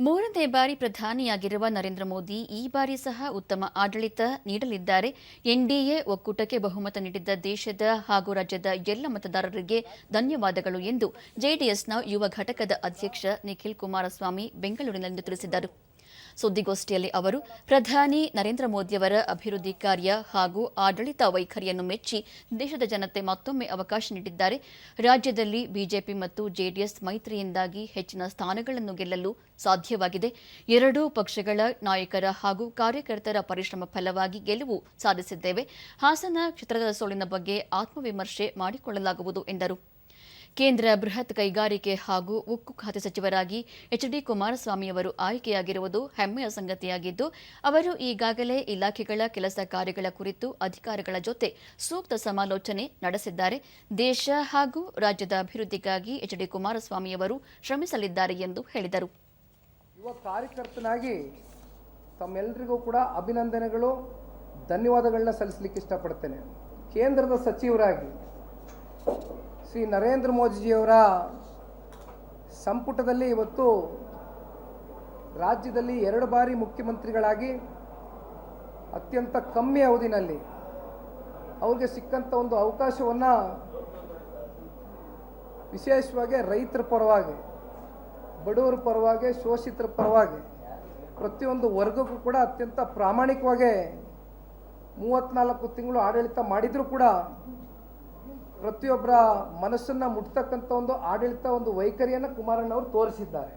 ಮೂರನೇ ಬಾರಿ ಪ್ರಧಾನಿಯಾಗಿರುವ ನರೇಂದ್ರ ಮೋದಿ ಈ ಬಾರಿ ಸಹ ಉತ್ತಮ ಆಡಳಿತ ನೀಡಲಿದ್ದಾರೆ. ಎನ್ಡಿಎ ಒಕ್ಕೂಟಕ್ಕೆ ಬಹುಮತ ನೀಡಿದ್ದ ದೇಶದ ಹಾಗೂ ರಾಜ್ಯದ ಎಲ್ಲ ಮತದಾರರಿಗೆ ಧನ್ಯವಾದಗಳು ಎಂದು ಜೆಡಿಎಸ್ನ ಯುವ ಘಟಕದ ಅಧ್ಯಕ್ಷ ನಿಖಿಲ್ ಕುಮಾರಸ್ವಾಮಿ ಬೆಂಗಳೂರಿನಲ್ಲಿಂದು ತಿಳಿಸಿದರು ಸುದ್ದಿಗೋಷ್ಠಿಯಲ್ಲಿ ಅವರು, ಪ್ರಧಾನಿ ನರೇಂದ್ರ ಮೋದಿಯವರ ಅಭಿವೃದ್ಧಿ ಕಾರ್ಯ ಹಾಗೂ ಆಡಳಿತ ವೈಖರಿಯನ್ನು ಮೆಚ್ಚಿ ದೇಶದ ಜನತೆ ಮತ್ತೊಮ್ಮೆ ಅವಕಾಶ ನೀಡಿದ್ದಾರೆ. ರಾಜ್ಯದಲ್ಲಿ ಬಿಜೆಪಿ ಮತ್ತು ಜೆಡಿಎಸ್ ಮೈತ್ರಿಯಿಂದಾಗಿ ಹೆಚ್ಚಿನ ಸ್ಥಾನಗಳನ್ನು ಗೆಲ್ಲಲು ಸಾಧ್ಯವಾಗಿದೆ. ಎರಡೂ ಪಕ್ಷಗಳ ನಾಯಕರ ಹಾಗೂ ಕಾರ್ಯಕರ್ತರ ಪರಿಶ್ರಮ ಫಲವಾಗಿ ಗೆಲುವು ಸಾಧಿಸಿದ್ದೇವೆ. ಹಾಸನ ಕ್ಷೇತ್ರದ ಸೋಲಿನ ಬಗ್ಗೆ ಆತ್ಮವಿಮರ್ಶೆ ಮಾಡಿಕೊಳ್ಳಲಾಗುವುದು ಎಂದರು. ಕೇಂದ್ರ ಬೃಹತ್ ಕೈಗಾರಿಕೆ ಹಾಗೂ ಉಕ್ಕು ಖಾತೆ ಸಚಿವರಾಗಿ ಎಚ್ ಡಿ ಕುಮಾರಸ್ವಾಮಿಯವರು ಆಯ್ಕೆಯಾಗಿರುವುದು ಹೆಮ್ಮೆಯ ಸಂಗತಿಯಾಗಿದ್ದು, ಅವರು ಈಗಾಗಲೇ ಇಲಾಖೆಗಳ ಕೆಲಸ ಕಾರ್ಯಗಳ ಕುರಿತು ಅಧಿಕಾರಿಗಳ ಜೊತೆ ಸೂಕ್ತ ಸಮಾಲೋಚನೆ ನಡೆಸಿದ್ದಾರೆ. ದೇಶ ಹಾಗೂ ರಾಜ್ಯದ ಅಭಿವೃದ್ಧಿಗಾಗಿ ಎಚ್ ಡಿ ಕುಮಾರಸ್ವಾಮಿಯವರು ಶ್ರಮಿಸಲಿದ್ದಾರೆ ಎಂದು ಹೇಳಿದರು. ಯುವ ಕಾರ್ಯಕರ್ತನಾಗಿ ತಮ್ಮೆಲ್ಲರಿಗೂ ಕೂಡ ಅಭಿನಂದನೆಗಳು, ಧನ್ಯವಾದಗಳನ್ನ ಸಲ್ಲಿಸಲಿಕ್ಕೆ ಇಷ್ಟಪಡ್ತೇನೆ. ಕೇಂದ್ರದ ಸಚಿವರಾಗಿ ಶ್ರೀ ನರೇಂದ್ರ ಮೋದಿಜಿಯವರ ಸಂಪುಟದಲ್ಲಿ ಇವತ್ತು ರಾಜ್ಯದಲ್ಲಿ ಎರಡು ಬಾರಿ ಮುಖ್ಯಮಂತ್ರಿಗಳಾಗಿ, ಅತ್ಯಂತ ಕಮ್ಮಿ ಅವಧಿನಲ್ಲಿ ಅವ್ರಿಗೆ ಸಿಕ್ಕಂಥ ಒಂದು ಅವಕಾಶವನ್ನು ವಿಶೇಷವಾಗಿ ರೈತರ ಪರವಾಗಿ, ಬಡವರ ಪರವಾಗಿ, ಶೋಷಿತರ ಪರವಾಗಿ ಪ್ರತಿಯೊಂದು ವರ್ಗಕ್ಕೂ ಕೂಡ ಅತ್ಯಂತ ಪ್ರಾಮಾಣಿಕವಾಗಿ ಮೂವತ್ತ್ನಾಲ್ಕು ತಿಂಗಳು ಆಡಳಿತ ಮಾಡಿದರೂ ಕೂಡ ಪ್ರತಿಯೊಬ್ಬರ ಮನಸ್ಸನ್ನು ಮುಟ್ತಕ್ಕಂಥ ಒಂದು ಆಡಳಿತ ಒಂದು ವೈಖರಿಯನ್ನು ಕುಮಾರಣ್ಣವರು ತೋರಿಸಿದ್ದಾರೆ.